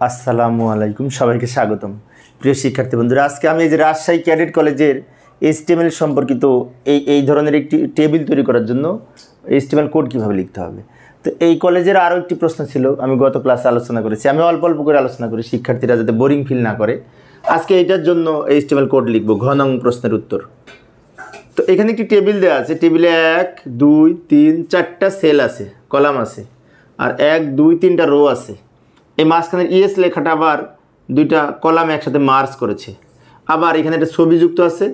আসসালামু আলাইকুম, সবাইকে স্বাগতম। প্রিয় শিক্ষার্থী বন্ধুরা, আজকে আমি এই যে রাজশাহী ক্যাডেট কলেজের এইচটিএমএল সম্পর্কিত এই এই ধরনের একটি টেবিল তৈরি করার জন্য এইচটিএমএল কোড কীভাবে লিখতে হবে। তো এই কলেজের আরও একটি প্রশ্ন ছিল, আমি গত ক্লাসে আলোচনা করেছি, আমি অল্প অল্প করে আলোচনা করি শিক্ষার্থীরা যাতে বোরিং ফিল না করে। আজকে এইটার জন্য এইচটিএমএল কোড লিখব, ঘনং প্রশ্নের উত্তর। তো এখানে একটি টেবিল দেওয়া আছে, টেবিলে এক, দুই, তিন, চারটা সেল আছে, কলাম আছে, আর এক, দুই, তিনটা রো আছে। এই মাঝখানের ইএস লেখাটা আবার দুইটা কলাম একসাথে মার্চ করেছে। আবার এখানে একটা ছবি যুক্ত আছে,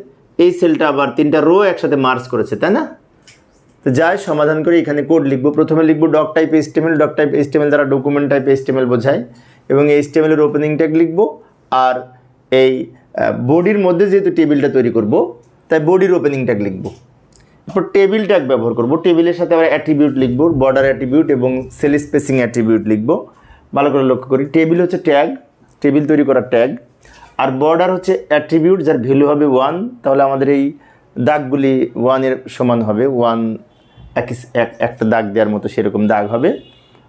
এই সেলটা আবার তিনটা রো একসাথে মার্চ করেছে, তাই না? তো যাই, সমাধান করে, এখানে কোড লিখব। প্রথমে লিখব doc type HTML doc type HTML দ্বারা ডকুমেন্ট টাইপ এস্টিমেল বোঝায় এবং এই এস্টিমেলের ওপেনিং ট্যাগ লিখব, আর এই বডির মধ্যে যেহেতু টেবিলটা তৈরি করব, তাই বডির ওপেনিং ট্যাগ লিখব। এরপর টেবিল ট্যাগ ব্যবহার করব। টেবিলের সাথে আবার অ্যাট্রিবিউট লিখব বর্ডার অ্যাট্রিবিউট এবং সেল স্পেসিং অ্যাট্রিবিউট লিখব। ভালো করে লক্ষ্য করি। টেবিল হচ্ছে ট্যাগ, টেবিল তৈরি করার ট্যাগ। আর বর্ডার হচ্ছে অ্যাট্রিবিউট, যার ভ্যালু হবে ওয়ান। তাহলে আমাদের এই দাগগুলি ওয়ানের সমান হবে। ওয়ান এক- একটা দাগ দেওয়ার মতো সেরকম দাগ হবে।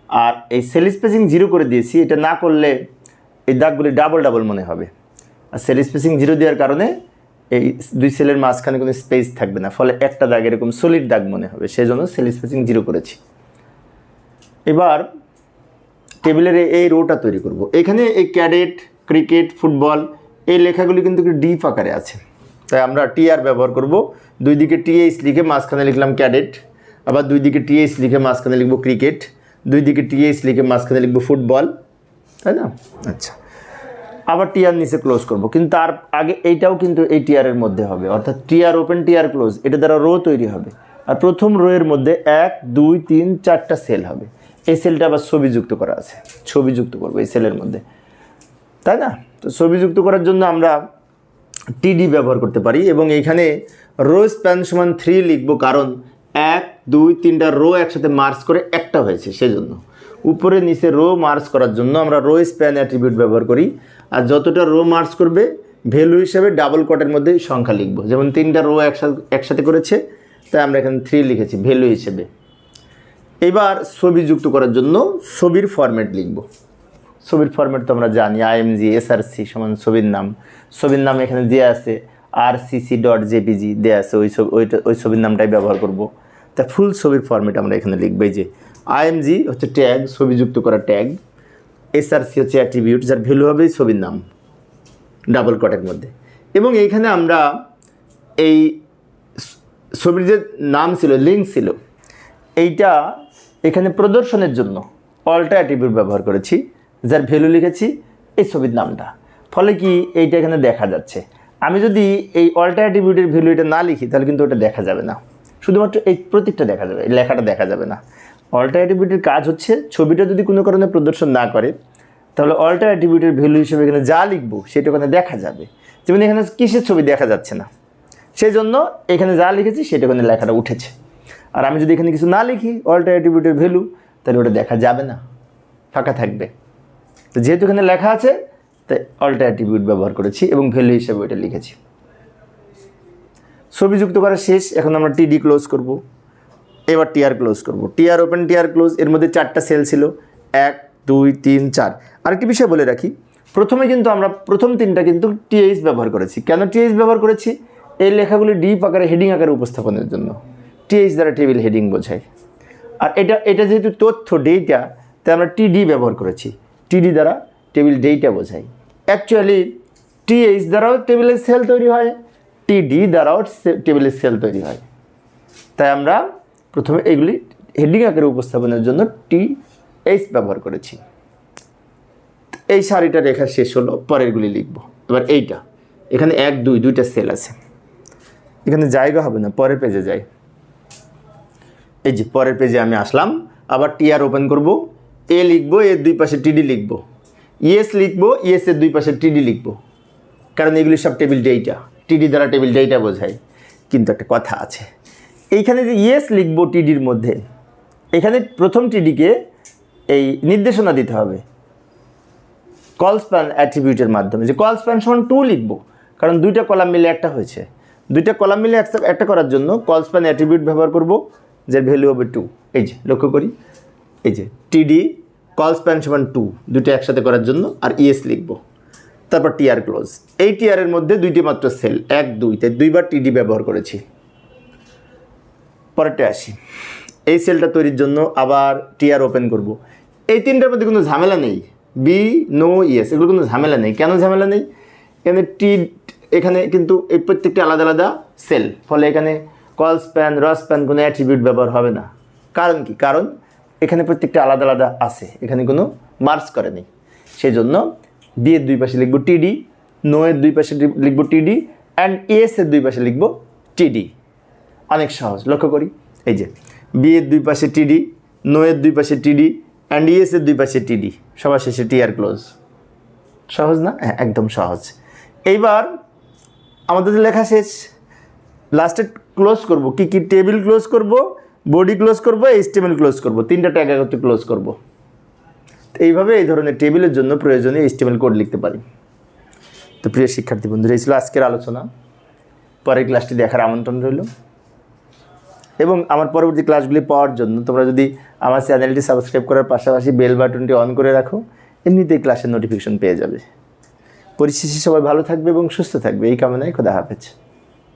আর এই সেল স্পেসিং জিরো করে দিয়েছি। এটা না করলে এই দাগগুলি ডাবল ডাবল মনে হবে। আর সেল স্পেসিং জিরো দেওয়ার কারণে এই দুই সেলের মাঝখানে কোনো স্পেস থাকবে না। ফলে একটা দাগ এরকম সলিড দাগ মনে হবে। সেই জন্য সেল স্পেসিং জিরো করেছি। এবার টেবিলের এই- রোটা তৈরি করব। এখানে এই ক্যাডেট, ক্রিকেট, ফুটবল, এই লেখাগুলি কিন্তু ডিপ আকারে আছে। তাই আমরা টিআর ব্যবহার করব। দুই দিকে টিএইচ লিখে মাঝখানে লিখলাম ক্যাডেট, আবার দুই দিকে টিএইচ লিখে মাঝখানে লিখব ক্রিকেট, দুই দিকে টিএইচ লিখে মাঝখানে লিখব ফুটবল, তাই না? আচ্ছা। আবার টিআর নিচে ক্লোজ করব। কিন্তু তার আগে এইটাও কিন্তু এই টিআরের মধ্যে হবে। অর্থাৎ টিআর ওপেন টিআর ক্লোজ, এটা দ্বারা রো তৈরি হবে। আর প্রথম রো এর মধ্যে এক, দুই, তিন, চারটা সেল হবে। এই সেলটা আবার ছবি যুক্ত করা আছে। ছবি যুক্ত করব এই সেলের মধ্যে। তাই না? তো ছবি যুক্ত করার জন্য আমরা টিডি ব্যবহার করতে পারি এবং এইখানে রো স্প্যান সমান থ্রি লিখব কারণ এক, দুই, তিনটা রো একসাথে মার্চ করে একটা হয়েছে সেজন্য। উপরে, নিচে রো মার্চ করার জন্য আমরা রো স্প্যান অ্যাট্রিবিউট ব্যবহার করি। আর যতটা রো মার্চ করবে ভ্যালু হিসেবে ডাবল কটের মধ্যে সংখ্যা লিখব। যেমন তিনটা রো একসাথে একসাথে করেছে, তাই আমরা এখানে থ্রি লিখেছি ভ্যালু হিসেবে। এবার ছবি যুক্ত করার জন্য ছবির ফরম্যাট লিখব। ছবির ফরম্যাট তো আমরা জানি আইএমজি এসআরসি সমান ছবির নাম। ছবির নাম এখানে দেওয়া আছে আর সিসি ডট জেপিজি দেওয়া আছে, ওই ছবি ওইটা ওই ছবির নামটাই ব্যবহার করব। তা ফুল ছবির ফরম্যাট আমরা এখানে লিখব, এই যে আইএমজি হচ্ছে ট্যাগ ছবি যুক্ত করা ট্যাগ এসআরসি হচ্ছে অ্যাট্রিবিউট যার ভ্যালু হবে ছবির নাম ডাবল কটের মধ্যে। এবং এইখানে আমরা এই ছবির যে নাম ছিল লিঙ্ক ছিল, এইটা এখানে প্রদর্শনের জন্য অল্টা অ্যাট্রিবিউট ব্যবহার করেছি, যার ভ্যালু লিখেছি এই ছবির নামটা। ফলে কি এইটা এখানে দেখা যাচ্ছে। আমি যদি এই অল্টা অ্যাট্রিবিউটের ভ্যালু এটা না লিখি, তাহলে কিন্তু ওটা দেখা যাবে না। শুধুমাত্র এই প্রতীকটা দেখা যাবে লেখাটা দেখা যাবে না। অল্টা অ্যাট্রিবিউটের কাজ হচ্ছে, ছবিটা যদি কোনো কারণে প্রদর্শন না করে, তাহলে অল্টার অ্যাট্রিবিউটের ভ্যালু হিসেবে এখানে যা লিখব, সেটা ওখানে দেখা যাবে। যেমন এখানে কিসের ছবি দেখা যাচ্ছে না। সেই জন্য এখানে যা লিখেছি, সেটা ওখানে লেখাটা উঠেছে। আর আমি যদি এখানে কিছু না লিখি অল্টার অ্যাট্রিবিউটের ভ্যালু তাহলে ওটা দেখা যাবে না। ফাঁকা থাকবে। তো যেহেতু এখানে লেখা আছে, তাই অল্টার অ্যাট্রিবিউট ব্যবহার করেছি এবং ভ্যালু হিসাবে ওটা লিখেছি। ছবি যুক্ত করা শেষ, এখন আমরা টিডি ক্লোজ করব। এবার টিআর ক্লোজ করব। টিআর ওপেন টিআর ক্লোজ এর মধ্যে চারটা সেল ছিল। এক, দুই, তিন, চার। আরেকটি বিষয় বলে রাখি, প্রথমে কিন্তু আমরা প্রথম তিনটা কিন্তু টিএইচ ব্যবহার করেছি। কেন টিএইচ ব্যবহার করেছি? এই লেখাগুলি ডিপ আকারে হেডিং আকারে উপস্থাপনের জন্য। টিএইচ দ্বারা টেবিল হেডিং বোঝায়। আর এটা এটা যেহেতু তথ্য ডেটা তাই আমরা টিডি ব্যবহার করেছি। টিডি দ্বারা টেবিল ডেটা বোঝাই অ্যাকচুয়ালি টিএইচ দ্বারাও টেবিলের সেল তৈরি হয় টিডি দ্বারাও টেবিলের সেল তৈরি হয়। তাই আমরা প্রথমে এগুলি হেডিং আকারে উপস্থাপনের জন্য টি এইচ ব্যবহার করেছি। এই শাড়িটা রেখা শেষ হলো, পরেরগুলি লিখব। এবার এইটা। এখানে এক, দুই, দুইটা সেল আছে। এখানে জায়গা হবে না, পরের পেজে যাই। এই যে পরের পেজে আমি আসলাম, আবার টিআর ওপেন করব এ লিখব, এর দুই পাশে টিডি লিখব। ইএস লিখব ইএস এর দুই পাশে টিডি লিখব। কারণ এগুলি সব টেবিল ডেটা টিডি দ্বারা টেবিল ডেটা বোঝায়। কিন্তু একটা কথা আছে, এইখানে যে ইয়েস লিখব টিডির মধ্যে, এখানে প্রথম টিডিকে এই নির্দেশনা দিতে হবে। কল স্প্যান অ্যাট্রিবিউটের মাধ্যমে, যে কল স্প্যান সমান টু লিখব, কারণ দুইটা কলাম মিলে একটা হয়েছে। দুইটা কলাম মিলে একটা- করার জন্য কল স্প্যান অ্যাট্রিবিউট ব্যবহার করব। যার ভ্যালু হবে টু এই যে, লক্ষ্য করি। এই যে টিডি কল স্প্যান সমান টু দুটো একসাথে করার জন্য, আর ইএস লিখব। তারপর টিআর ক্লোজ এই টিআরের মধ্যে দুইটি মাত্র সেল এক, দুই, তাই দুইবার টিডি ব্যবহার করেছি। পরেরটা আসি। এই সেলটা তৈরির জন্য আবার টিআর ওপেন করব। এই তিনটার মধ্যে কোনো ঝামেলা নেই। বি নো ইয়েস এগুলো কোনো ঝামেলা নেই। কেন ঝামেলা নেই? এখানে টি এখানে কিন্তু এই প্রত্যেকটি আলাদা আলাদা সেল ফলে এখানে কল স্প্যান, রস প্যান কোনো অ্যাট্রিবিউট ব্যবহার হবে না। কারণ কি? কারণ এখানে প্রত্যেকটা আলাদা আলাদা আছে। এখানে কোনো মার্কস করে নেই। সেই জন্য বি এর দুই পাশে লিখব টিডি নো এর দুই পাশে লিখব টিডি অ্যান্ড এস এর দুই পাশে লিখব টিডি অনেক সহজ। লক্ষ্য করি। এই যে বি এর দুই পাশে টিডি নো এর দুই পাশে টিডি অ্যান্ড ইএস এর দুই পাশে টিডি সবার শেষে টি আর ক্লোজ সহজ না? হ্যাঁ একদম সহজ। এইবার আমাদের লেখা শেষ। লাস্টে ক্লোজ করব। কি কি টেবিল ক্লোজ করব, বডি ক্লোজ করব এইচটিএমএল ক্লোজ করব। তিনটা ট্যাগ একত্রে ক্লোজ করব। এইভাবে এই ধরনের টেবিলের জন্য প্রয়োজনীয় এইচটিএমএল কোড লিখতে পারি। তো প্রিয় শিক্ষার্থী বন্ধুরা, এই ছিল আজকের আলোচনা। পরের ক্লাসটি দেখার আমন্ত্রণ রইল। এবং আমার পরবর্তী ক্লাসগুলি পাওয়ার জন্য তোমরা যদি আমার চ্যানেলটি সাবস্ক্রাইব করার পাশাপাশি বেল বাটনটি অন করে রাখো, এমনিতেই ক্লাসের নোটিফিকেশন পেয়ে যাবে। পরিশেষে সবাই ভালো থাকবে এবং সুস্থ থাকবে। এই কামনায় খোদা হাফেজ।